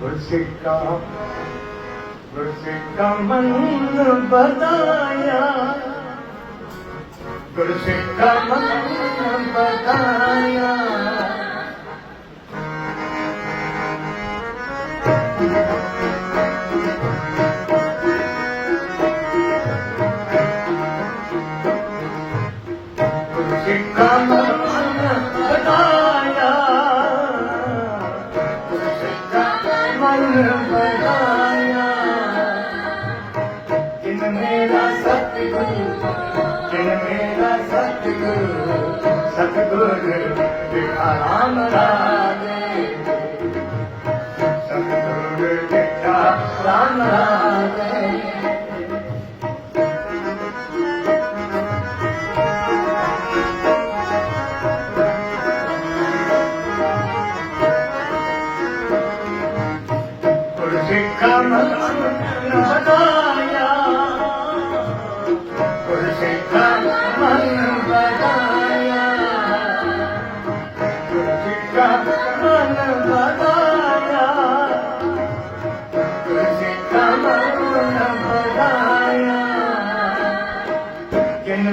गुरसिका गुरसिका मन बताया गुरसिका मन बताया गुरसिका सतगुरू जिन मेरा सतगुरू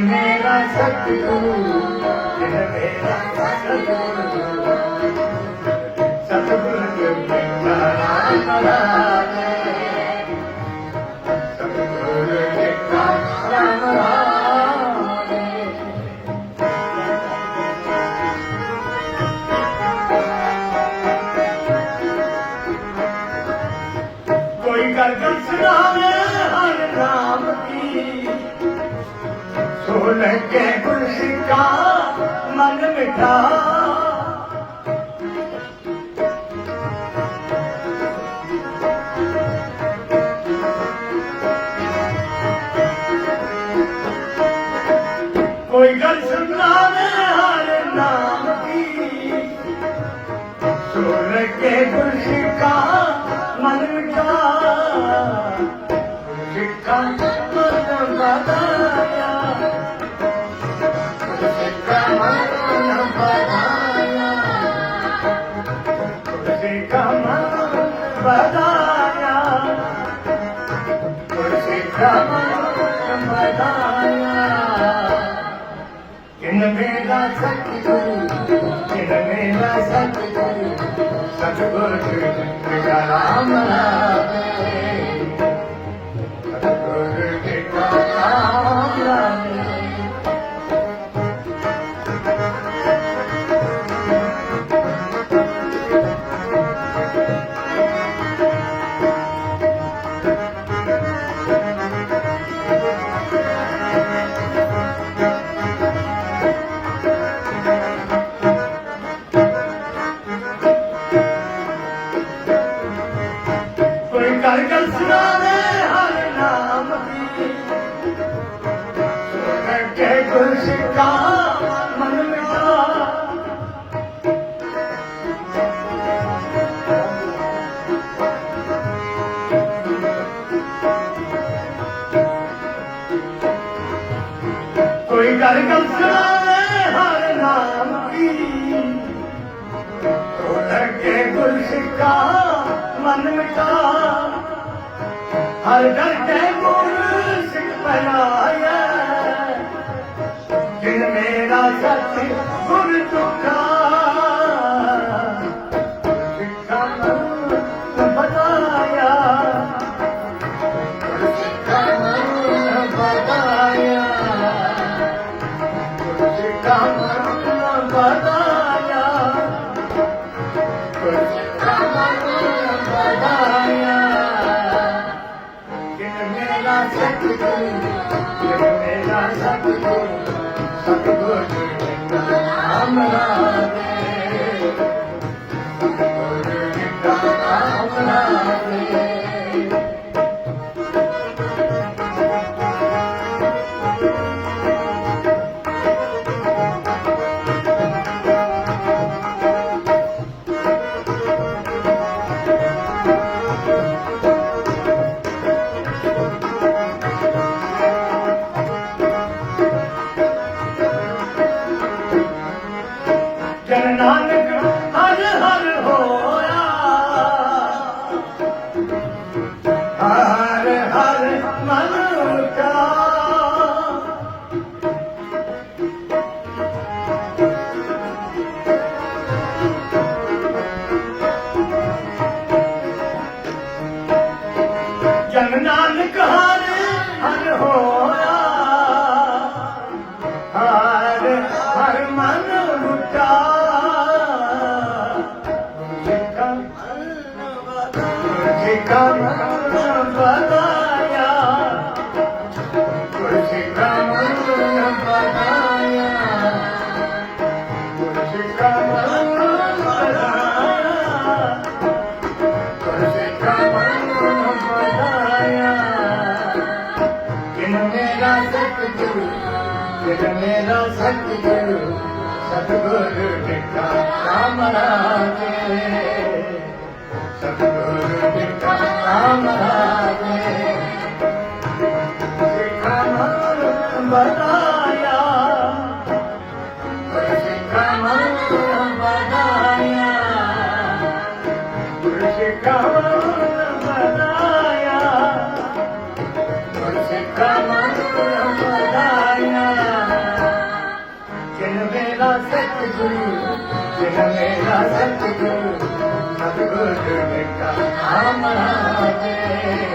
मेरा सतगुरु मेरा सतगुरु ਕਰ ਕਸਨਾ ਹਰ ਨਾਮ ਦੀ ਸੁਣ ਕੇ ਗੁਲਸ਼ਿਕਾ ਮਨ ਮਿਠਾ ਕੋਈ ਗੱਲ बदाया तुलसी कमल बदाया किन मेरा सतगुरु किन मेरा सतगुरु सतगुरु राम राम ਕਰ ਕਲਸਣਾ ਹਰ ਨਾਮ ਕੀ ਤੋ ਲੱਗੇ ਗੁਲਸ਼ਿਕਾ ਮਨ ਮਿਟਾ ਹਰ ਡਰ ਤੇ ਗੁਰ ਸਿੱਖ ਪਹਿਨਾਇਆ ਜਿਨ ਮੇਰਾ ਸੱਚ ਗੁਰ ਤੁਕਾ ਸਿੱਖਾ Thank you. ਜਨਮ ਨਾਨਕ ਹਰ ਹਰ ਹੋਇਆ ਹਰ ਹਰ ਮਨ ਲੁਟਾ ਜਿਕਾ ਮਨ ਵਦਾ ਜਿਕਾ ਮਨ ਵਦਾ जग मेरा सतगुरु सतगुरु बिरखा राम राजे सतगुरु बिरखा राम राजे बनाया बनाया बनाया बनाया சத்துகு சத்துகு கண்ணா மனாதே